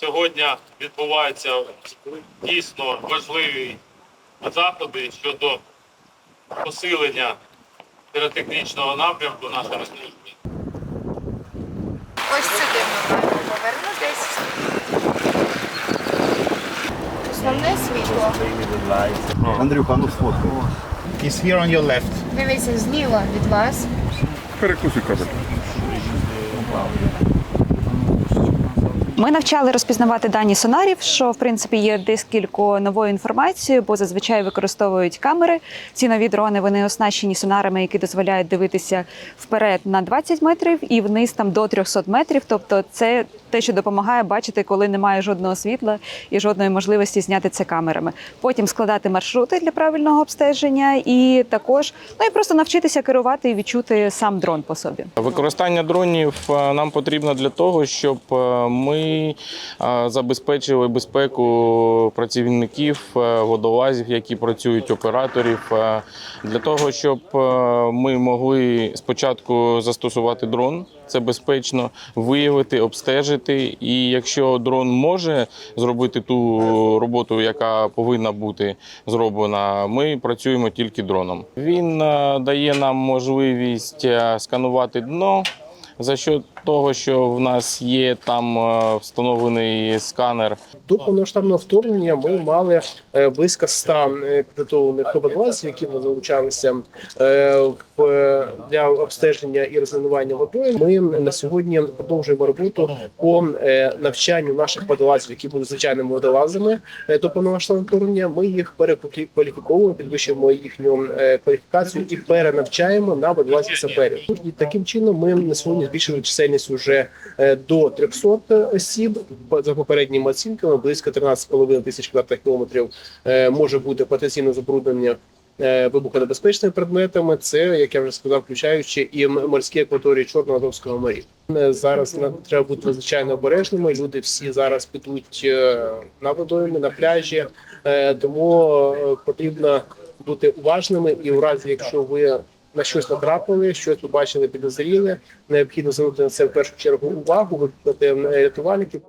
Сьогодні відбуваються дійсно важливі заходи щодо посилення піротехнічного напрямку нашої служби. Ось сюди ми маємо повернутись. Основне світло. Андрюха, ну сфоткай. It's here on your left. Дивіться зліва від вас. Перекусуй кабель. Ми навчали розпізнавати дані сонарів, що в принципі є дескілько новою інформацією, бо зазвичай використовують камери. Ці нові дрони вони оснащені сонарами, які дозволяють дивитися вперед на 20 метрів і вниз там до 300 метрів. Тобто, це те, що допомагає бачити, коли немає жодного світла і жодної можливості зняти це камерами. Потім складати маршрути для правильного обстеження, і також ну і просто навчитися керувати і відчути сам дрон по собі. Використання дронів е, нам потрібно для того, щоб е, забезпечили безпеку працівників, е, водолазів, які працюють, операторів, е, для того, щоб е, ми могли спочатку застосувати дрон. Це безпечно виявити, обстежити. І якщо дрон може зробити ту роботу, яка повинна бути зроблена, ми працюємо тільки дроном. Він дає нам можливість сканувати дно. За що того, що в нас є там е, встановлений сканер До повномасштабного вторгнення ми мали е, близько 100 е, підготовлених які ми залучалися е, для обстеження і розмінування водою. Ми на сьогодні продовжуємо роботу по навчанню наших водолазів, які будуть звичайними водолазами до повномасштабного вторгнення. Ми їх перекваліфіковуємо, підвищуємо їхню кваліфікацію і перенавчаємо на водолазів саперів. І таким чином ми на сьогодні збільшили чисельність уже е, до 300 осіб. За попередніми оцінками близько 13,5 тисяч квадратних кілометрів е, може бути потенційне забруднення е, вибухонебезпечними предметами. Це, як я вже сказав, включаючи і морські акваторії Чорного Азовського моря. Е, Зараз треба бути надзвичайно обережними. Люди всі зараз підуть е, на водойми, на пляжі, Е, тому е, потрібно бути уважними і у разі, якщо ви на щось натрапили, щось побачили, підозріли, необхідно звернути на це в першу чергу увагу, викликати рятувальників.